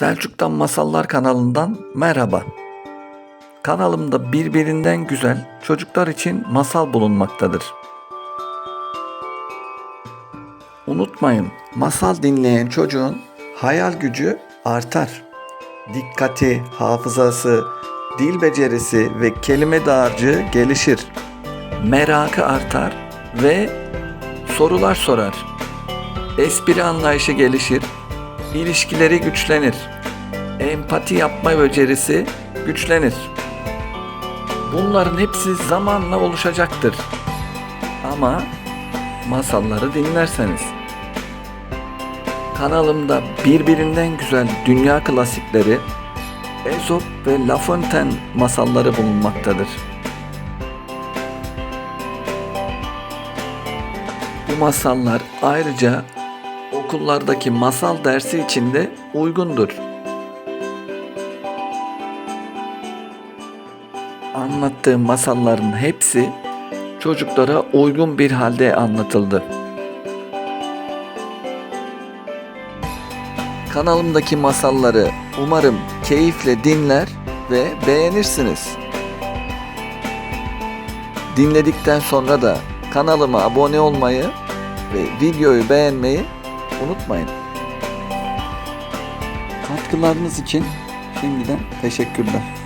Selçuk'tan Masallar kanalından merhaba. Kanalımda birbirinden güzel çocuklar için masal bulunmaktadır. Unutmayın, masal dinleyen çocuğun hayal gücü artar. Dikkati, hafızası, dil becerisi ve kelime dağarcığı gelişir. Merakı artar ve sorular sorar. Espri anlayışı gelişir, ilişkileri güçlenir. Empati yapma becerisi güçlenir. Bunların hepsi zamanla oluşacaktır. Ama masalları dinlerseniz. Kanalımda birbirinden güzel dünya klasikleri, Aesop ve La Fontaine masalları bulunmaktadır. Bu masallar ayrıca okullardaki masal dersi için de uygundur. Anlattığım masalların hepsi çocuklara uygun bir halde anlatıldı. Kanalımdaki masalları umarım keyifle dinler ve beğenirsiniz. Dinledikten sonra da kanalıma abone olmayı ve videoyu beğenmeyi unutmayın. Katkılarınız için şimdiden teşekkürler.